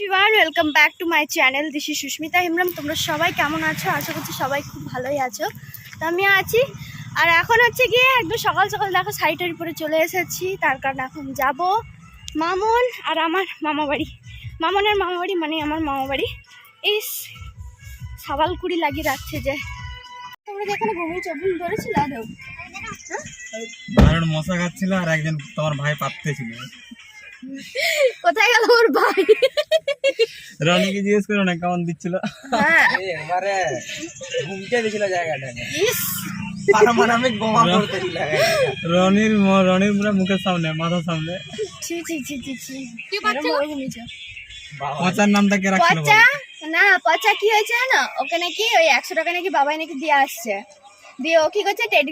Everyone welcome back to my channel this is Susmita Hembram তোমরা সবাই কেমন আছো? আশা করছি সবাই খুব ভালোই আছো। তো আমি আছি আর এখন হচ্ছে গিয়ে একদম সকাল সকাল দেখো সাইটের উপরে চলে এসেছি তার কারণ এখন যাব মামন আর আমার মামা বাড়ি মামনের মামা বাড়ি মানে আমার মামা বাড়ি এই সাবালকুড়ি লাগিয়ে রাখছে যে। তোমরা যে এখানে ঘুমিয়েছো ঘুম ধরেছিল আদৌ? মশা খাচ্ছিল আর একজন তোমার ভাই পাততে ছিল। কোথায় গেল ওর ভাই? রনিকে জিজ্ঞেস করো না কেমন দিচ্ছিল? হ্যাঁ। এবারে দিছিল জায়গাটা পারমাণবিক বোমা করতে রনির রনির পুরো মুখের সামনে মাথার সামনে। ছি ছি ছি ছি ছি। এরম ভাবে পচার নামটা কে রাখছিল না পচা কি হয়েছে না ওকে নাকি ওই একশো টাকা নাকি বাবাই নাকি দিয়ে আসছে। দিয়ে ও কি করছে? টেডি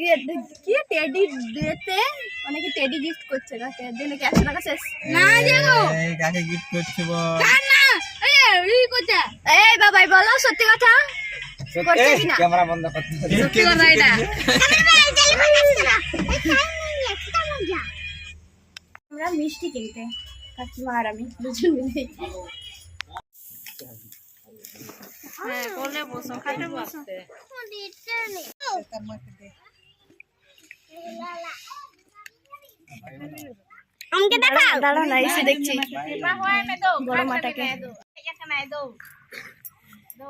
কি? টেডি দিতে? ও নাকি টেডি গিফট করছে কাকে? দিয়ে নাকি একশো টাকা শেষ। না যাব কাকে গিফট করছে বল? না এই বাবাই বলো সত্যি কথা? করছে কিনা? ক্যামেরা বন্ধ করতে সত্যি কথা এটা? আমরা মিষ্টি কিনতে। কাকিমা আর আমি দুজন মিলে। হ্যাঁ কোলে বসো খাটে বসো। আমাকে না এসে দেখছি।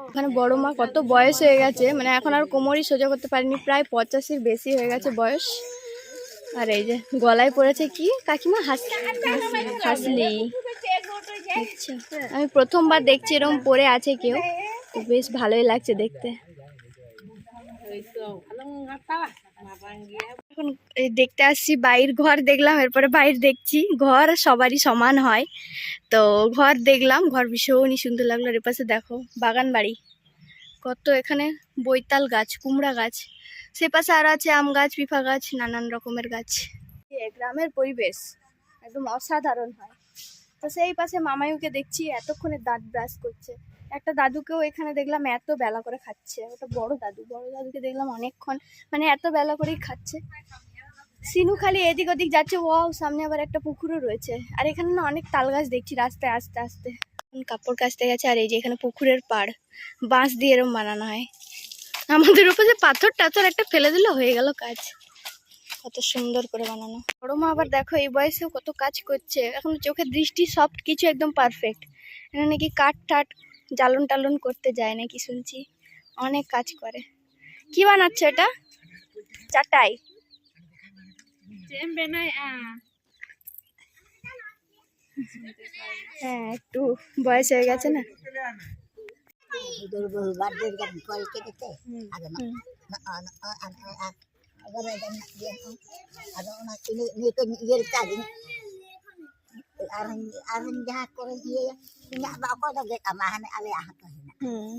ওখানে বড় মা কত বয়স হয়ে গেছে মানে এখন আর কোমরই সোজা করতে পারিনি প্রায় পঁচাশির বেশি হয়ে গেছে বয়স। আর এই যে গলায় পড়েছে কি? কাকিমা হাস হাসলি আচ্ছা আমি প্রথমবার দেখছি এরকম পরে আছে কেউ। বেশ ভালোই লাগছে দেখতে। এখন দেখতে আসছি, বাইর ঘর দেখলাম, এরপরে বাইর দেখছি। ঘর সবারই সমান হয়। তো ঘর দেখলাম, ঘর ভীষণই সুন্দর লাগল। এর পাশে দেখো, বাগান বাড়ি। কত এখানে বৈতাল গাছ, কুমড়া গাছ। সে পাশে আর আছে আম গাছ, পিফা গাছ, নানান রকমের গাছ। গ্রামের পরিবেশ একদম অসাধারণ হয়। তো সেই পাশে মামাইকে দেখছি, এতক্ষণে দাঁত ব্রাশ করছে। একটা দাদুকেও এখানে দেখলাম এত বেলা করে খাচ্ছে। ওটা বড় দাদু, বড় দাদুকে দেখলাম অনেকক্ষণ মানে এত বেলা করেই খাচ্ছে। সিনু খালি এদিক ওদিক যাচ্ছে ও সামনে আবার একটা পুকুরও রয়েছে। আর এখানে না অনেক তাল গাছ দেখছি রাস্তায়, আস্তে আস্তে। কাপড় কাচতে গেছে, আর এই যে এখানে পুকুরের পাড়, বাঁশ দিয়ে এরম বানানো হয়। আমাদের উপর পাথর টাথর একটা ফেলে দিলে, হয়ে গেল কাজ। কত সুন্দর করে বানানো। বড় মা আবার দেখো, এই বয়সেও কত কাজ করছে। এখন চোখের দৃষ্টি সব কিছু একদম পারফেক্ট এখানে নাকি কাঠ টাট জ্বালন টালন করতে যায় নাকি শুনছি? অনেক কাজ করে। কি বানাচ্ছ এটা? চাটাই। হ্যাঁ একটু বয়স হয়ে গেছে না? হুম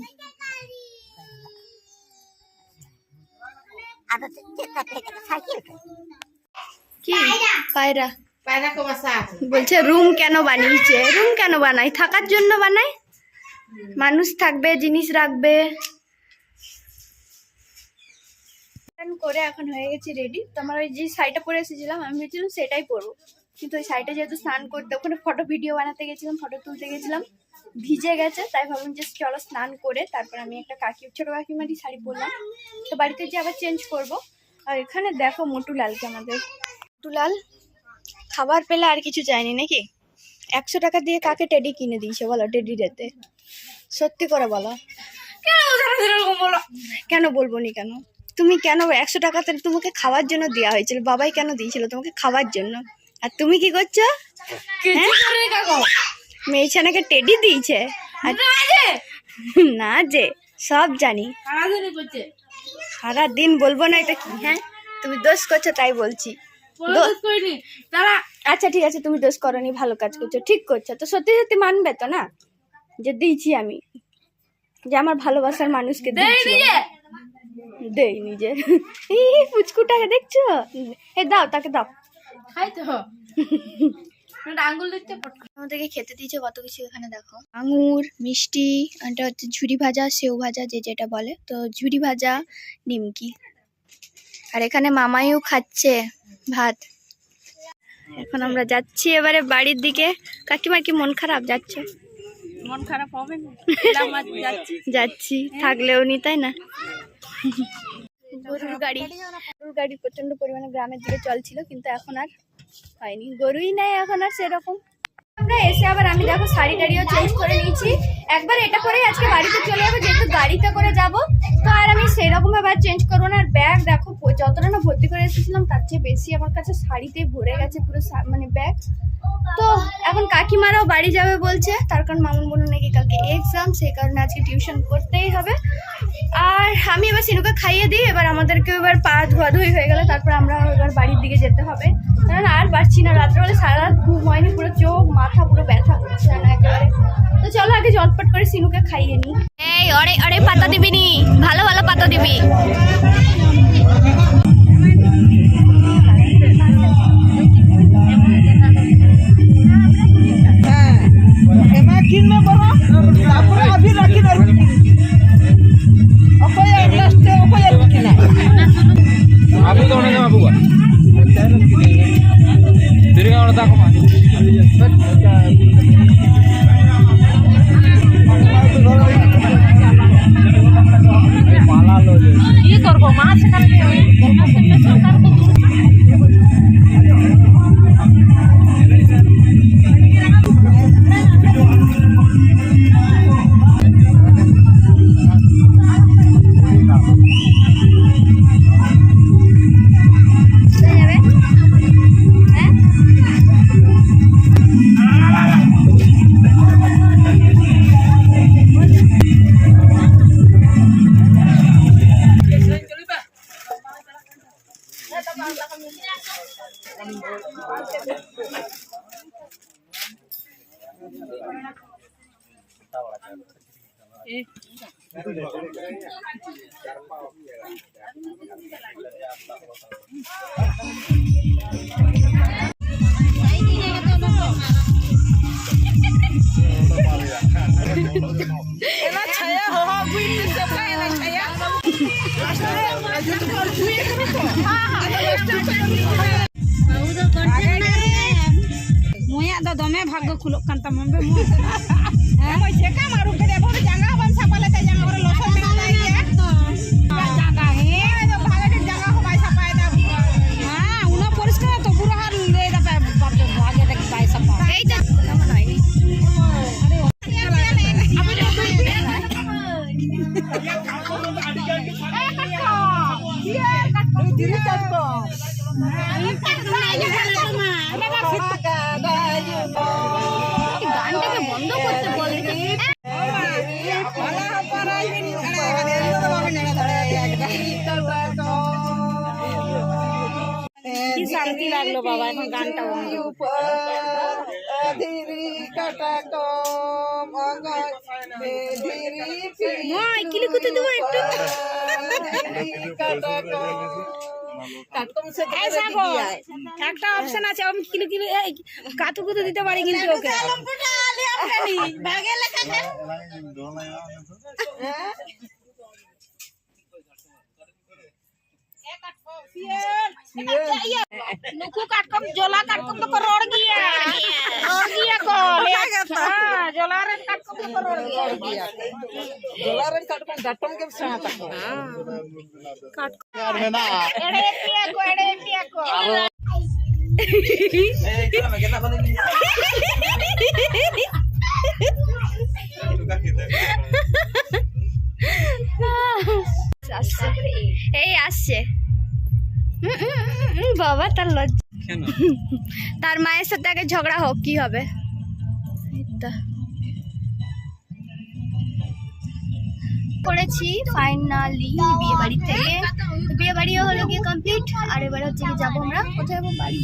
কি পায়রা বলছে রুম কেন বানিয়েছে রুম কেন বানাই থাকার জন্য বানাই মানুষ থাকবে জিনিস রাখবে করে এখন হয়ে গেছি রেডি তোমার ওই যে শাড়িটা পরে এসেছিলাম আমি ভেবেছিলাম সেটাই পরবো কিন্তু ওই শাড়িটা যেহেতু স্নান করতে, ওখানে ফটো ভিডিও বানাতে গেছিলাম ফটো তুলতে গেছিলাম, ভিজে গেছে, তাই ভাবলাম যে চলো স্নান করে, তারপর আমি একটা কাকি, ছোট কাকিমারি শাড়ি পরলাম। তো বাড়িতে যে আবার চেঞ্জ করব। আর এখানে দেখো মোটুলালকে আমাদের মোটুলাল খাবার পেলে আর কিছু চাইনি নাকি? একশো টাকা দিয়ে কাকে টেডি কিনে দিয়েছে বলো টেডি রেতে সত্যি করে বলো। কেন বলব নি কেন? তুমি কেন একশো টাকাতে তোমাকে খাওয়ার জন্য দেওয়া হয়েছিল? বাবাই কেন দিয়েছিল তোমাকে খাওয়ার জন্য? আর তুমি কি করছ? হ্যাঁ? মেয়ে টেডি দিয়েছে। না যে। সব জানি। সারা দিন বলব না এটা কি হ্যাঁ? তুমি দোষ করছ তাই বলছি। দোষ আচ্ছা ঠিক আছে তুমি দোষ করনি ভালো কাজ করছ ঠিক করছ। তো সত্যি সত্যি মানবে তো না? যে দিয়েছি আমি। যে আমার ভালোবাসার মানুষকে দিয়েছি দেই নিজে এই পুচকুটাকে দেখছ? এ দাও তাকে দাও। আমাদেরকে খেতে দিয়েছে কত কিছু এখানে দেখো। আঙুর মিষ্টি এটা হচ্ছে ঝুরি ভাজা সেও ভাজা যে যেটা বলে। তো ঝুরি ভাজা নিমকি। আর এখানে মামাইও খাচ্ছে ভাত। এখন আমরা যাচ্ছি এবারে বাড়ির দিকে। কাকিমার কি মন খারাপ? যাচ্ছে। মন খারাপ হবে না? যাচ্ছি থাকলেও নি তাই না? গরুর গাড়ি। গরুর গাড়ি প্রচণ্ড পরিমাণে গ্রামের দিকে চলছিল, কিন্তু এখন আর হয়নি। গরুই নাই এখন আর সেরকম। আমরা এসে আবার আমি দেখো শাড়ি টাড়িও চেঞ্জ করে নিয়েছি। একবার এটা করেই আজকে বাড়িতে চলে যাব, যেহেতু গাড়িতে করে যাব। তো আর আমি সেরকম ভাবে চেঞ্জ করব না। আর ব্যাগ দেখো যতটা না ভর্তি করে এসেছিলাম, তার চেয়ে বেশি আমার কাছে শাড়িতে ভরে গেছে পুরো মানে ব্যাগ তো এখন কাকিমারাও বাড়ি যাবে বলছে। তার কারণ মামুন বলুন নাকি কালকে এক্সাম সেই কারণে আজকে টিউশন করতেই হবে। আর আমি এবার সিনুকে খাইয়ে দিই, এবার আমাদেরকে এবার পা ধোয়াধুয়ি হয়ে গেলে তারপর আমরা এবার বাড়ির দিকে যেতে হবে। কারণ আর পারছি না, রাত্রেবেলা সারা রাত ঘুম হয়নি, পুরো চোখ, মাথা, পুরো ব্যথা করছে না একেবারে। তো চলো আগে জটপট করে সিনুকে খাইয়ে নিই। এই, অরে অরে, পাতা দিবি নি ভালো ভালো পাতা দিবি। Eh. kulukkan tamam be mu. Emo jeka maru kede bor jangga ban sapa lete jangga bor lo sapa lete ya. Jangga he. Ada bahaya de jangga ho bai sapa ya tapi. Ah, una polis kan to buru har de tapi bar de bahaya de bai sapa. Hei jas. Kamu nai. Ayo, kita ke rumah. Ayo, kita ke rumah. Ayo, kita ke rumah. কি শান্তি লাগল বাবা এখন গানটা কিলি কুতে দেবো একটু। একটা option আছে আমি কিলো কিলো এই কাতু কুতু দিতে পারি কিন্তু ওকে। ᱱᱩᱠᱩ ᱠᱟᱴᱠᱚᱢ ᱡᱚᱞᱟ ᱠᱟᱴᱠᱚᱢ ᱫᱚᱠᱚ ᱨᱚᱲ ᱜᱮᱭᱟ ᱨᱚᱲ ᱜᱮᱭᱟ ᱠᱚ ᱡᱚᱞᱟ ᱨᱮᱱ ᱠᱟᱴᱠᱚᱢ ᱫᱚᱠᱚ ᱨᱚᱲ ᱜᱮᱭᱟ ᱡᱚᱞᱟ ᱨᱮᱱ ᱠᱟᱴᱠᱚᱢ ᱰᱟᱴᱚᱢ ᱜᱮᱢ ᱥᱮᱬᱟ ᱛᱟᱠᱚᱣᱟ ᱠᱟᱴᱠᱚᱢ ᱢᱮᱱᱟᱜᱼᱟ ᱮᱲᱮ ᱯᱮᱭᱟ ᱠᱚ ᱮᱲᱮ ᱯᱮᱭᱟ ᱠᱚ Hehehehe বাবা তার লজ্জা। তার মায়ের সাথে আগে ঝগড়া হোক কি হবে? করেছি ফাইনালি বিয়ে বাড়ি থেকে বিয়ে বাড়িও হলো গিয়ে কমপ্লিট আর এবার হচ্ছে যাব আমরা। কোথায় যাব? বাড়ি।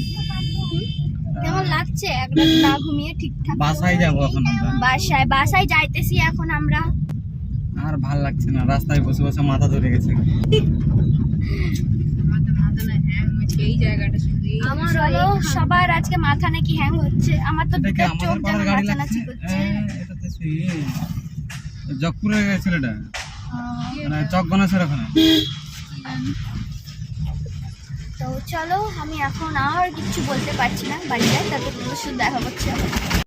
কেমন লাগছে? এক রাত না ঘুমিয়ে ঠিকঠাক। বাসায় যাব এখন বাসায় বাসায় যাইতেছি এখন আমরা। আর ভালো লাগছে না রাস্তায় বসে বসে মাথা ধরে গেছে। আমার হলো সবার আজকে মাথা নাকি হ্যাং হচ্ছে। আমার তো দুটো চোখ যেন নাচানাচি করছে। হ্যাঁ, এটা তো সেই জগপুরে মানে চক গণেশের ওখানে? তো চলো আমি এখন আর কিছু বলতে পারছি না বাড়ি যাই তারপর তোমাদের সাথে দেখা করছি।